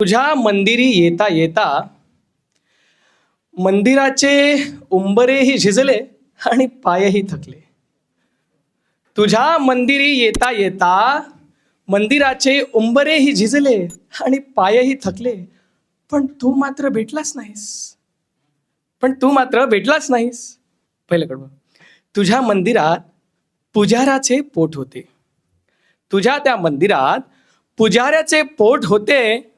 तुझ्या मंदिरी येता येता मंदिराचे उंबरेही झिजले आणि पायही थकले. तुझ्या मंदिरी येता येता मंदिराचे उंबरेही झिजले आणि पायही थकले. पण तू मात्र भेटलाच नाहीस. पण तू मात्र भेटलाच नाहीस. पहिलं कडवं. तुझ्या मंदिरात पुजाराचे पोट होते. तुझ्या त्या मंदिरात पुजाऱ्याचे पोट होते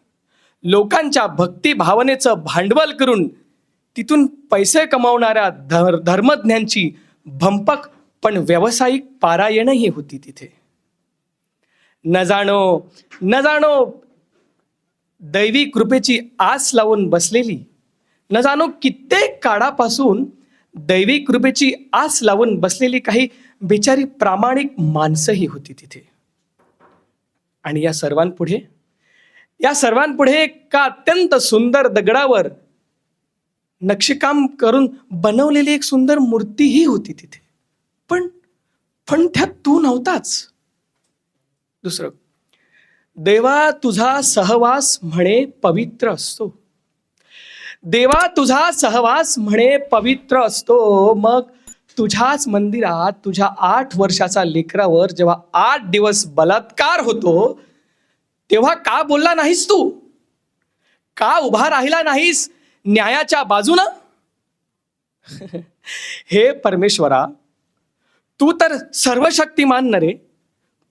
लोकांच्या भक्ती भावनेचं भांडवल करून तिथून पैसे कमावणाऱ्या धर धर्मज्ञांची भंपक पण व्यावसायिक पारायणही होती तिथे. न जाणो न जाणो दैवी कृपेची आस लावून बसलेली. न जाणो कित्येक काळापासून दैवी कृपेची आस लावून बसलेली काही बिचारी प्रामाणिक माणसंही होती तिथे. आणि या सर्वांपुढे या सर्वांपुढे एका अत्यंत सुंदर दगडावर नक्षीकाम करून बनवलेली एक सुंदर मूर्तीही होती तिथे. पण पण त्यात तू नव्हताच. दुसरं देवा तुझा सहवास म्हणे पवित्र असतो. देवा तुझा सहवास म्हणे पवित्र असतो. मग तुझ्याच मंदिरात तुझ्या आठ वर्षाचा लेकरावर जेव्हा आठ दिवस बलात्कार होतो तेव्हा का बोलला नाहीस तू? का उभा राहिला नाहीस न्यायाच्या बाजूनं? हे परमेश्वरा तू तर सर्वशक्तिमान नरे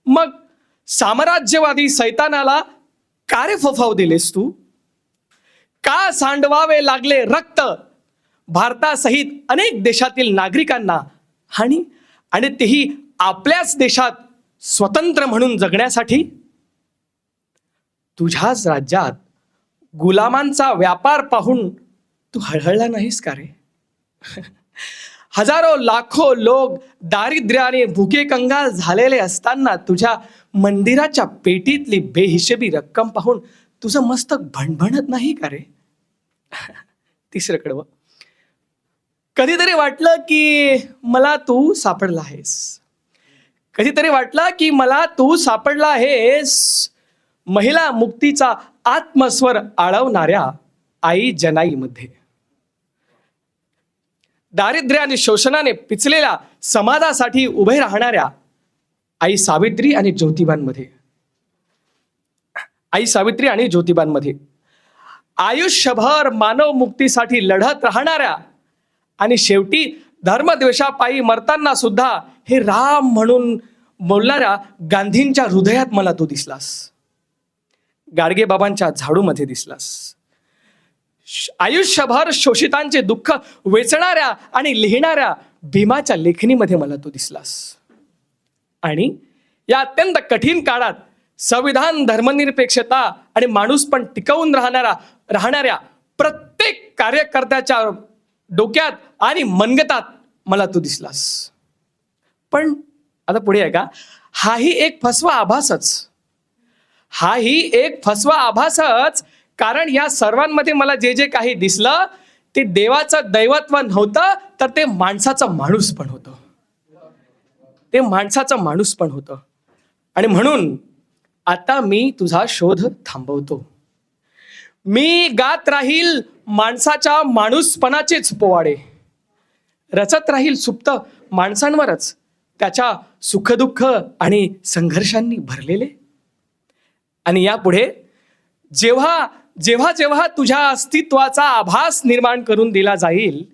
मग साम्राज्यवादी सैतानाला का रे फोफाव दिलेस तू? का सांडवावे लागले रक्त? भारतासहित अनेक देशातील नागरिकांना आणि आणि तेही आपल्याच देशात स्वतंत्र म्हणून जगण्यासाठी? तुझ्याच राज्यात गुलामांचा व्यापार पाहून तू हळहळला नाहीस का रे? हजारो लाखो लोक दारिद्र्याने भुके कंगाल झालेले असताना तुझ्या मंदिराच्या पेटीतली बेहिशेबी रक्कम पाहून तुझं मस्तक भणभणत नाही का रे? तिसरं कडवं कधीतरी वाटलं की मला तू सापडला आहेस. कधीतरी वाटलं की मला तू सापडला आहेस. महिला मुक्तीचा आत्मस्वर आळवणाऱ्या आई जनाईमध्ये. दारिद्र्य आणि शोषणाने पिचलेल्या समाजासाठी उभे राहणाऱ्या आई सावित्री आणि ज्योतिबांमध्ये. आई सावित्री आणि ज्योतिबांमध्ये. आयुष्यभर मानव मुक्तीसाठी लढत राहणाऱ्या आणि शेवटी धर्मद्वेषापायी मरताना सुद्धा हे राम म्हणून बोलणाऱ्या गांधींच्या हृदयात मला तू दिसलास. गाडगेबाबांच्या झाडूमध्ये दिसलास. श- आयुष्यभर शोषितांचे दुःख वेचणाऱ्या आणि लिहिणाऱ्या भीमाच्या लेखणीमध्ये मला तू दिसलास. आणि या अत्यंत कठीण काळात संविधान धर्मनिरपेक्षता आणि माणूस पण टिकवून राहणारा राहणाऱ्या प्रत्येक कार्यकर्त्याच्या डोक्यात आणि मनगतात मला तू दिसलास. पण आता पुढे आहे का? हाही एक फसवा आभासच. हाही एक फसवा आभासच. कारण या सर्वांमध्ये मला जे जे काही दिसलं ते देवाचं दैवत्व नव्हतं तर ते माणसाचं माणूस पण होतं. ते माणसाचं माणूस पण होतं. आणि म्हणून आता मी तुझा शोध थांबवतो. मी गात राहील माणसाच्या माणूसपणाचेच पोवाडे. रचत राहील सुप्त माणसांवरच त्याच्या सुखदुःख आणि संघर्षांनी भरलेले आणि यापुढे जेव्हा जेव्हा जेव्हा तुझ्या अस्तित्वाचा आभास निर्माण करून दिला जाईल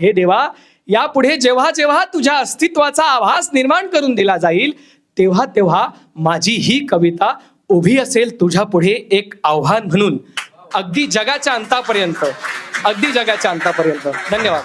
हे देवा यापुढे जेव्हा जेव्हा तुझ्या अस्तित्वाचा आभास निर्माण करून दिला जाईल तेव्हा तेव्हा माझी ही कविता उभी असेल तुझ्या पुढे एक आव्हान म्हणून. अगदी जगाच्या अंतापर्यंत. अगदी जगाच्या अंतापर्यंत. धन्यवाद.